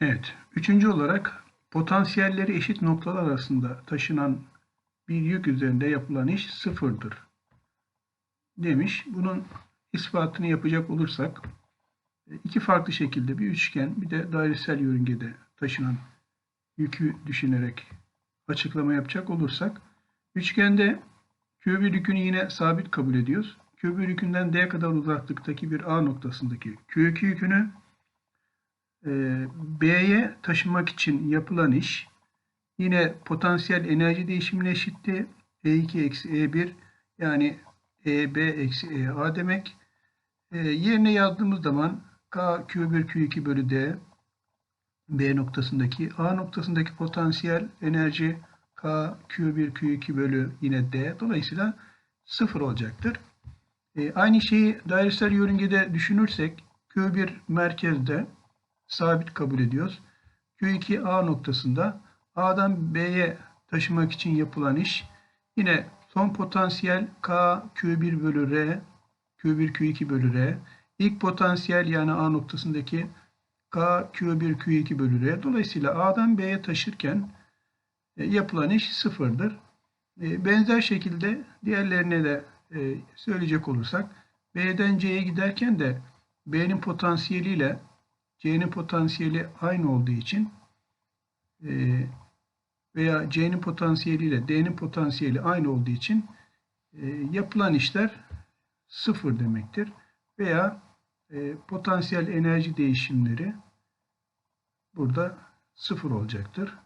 Evet. Üçüncü olarak potansiyelleri eşit noktalar arasında taşınan bir yük üzerinde yapılan iş sıfırdır. Demiş. Bunun ispatını yapacak olursak iki farklı şekilde bir üçgen bir de dairesel yörüngede taşınan yükü düşünerek açıklama yapacak olursak üçgende Q1 yükünü yine sabit kabul ediyoruz. Q1 yükünden D kadar uzaklıktaki bir A noktasındaki Q2 yükünü B'ye taşımak için yapılan iş yine potansiyel enerji değişimine eşitti. E2 eksi E1 yani EB eksi EA demek. E, yerine yazdığımız zaman K Q1 Q2 bölü D B noktasındaki A noktasındaki potansiyel enerji K Q1 Q2 bölü yine D. Dolayısıyla sıfır olacaktır. E, aynı şeyi dairesel yörüngede düşünürsek Q1 merkezde sabit kabul ediyoruz. Q2 A noktasında A'dan B'ye taşımak için yapılan iş yine son potansiyel K Q1 bölü R Q1 Q2 bölü R ilk potansiyel yani A noktasındaki K Q1 Q2 bölü R dolayısıyla A'dan B'ye taşırken e, yapılan iş sıfırdır. E, benzer şekilde diğerlerine de e, söyleyecek olursak B'den C'ye giderken de B'nin potansiyeliyle C'nin potansiyeli aynı olduğu için e, veya C'nin potansiyeliyle D'nin potansiyeli aynı olduğu için e, yapılan işler sıfır demektir. Veya e, potansiyel enerji değişimleri burada sıfır olacaktır.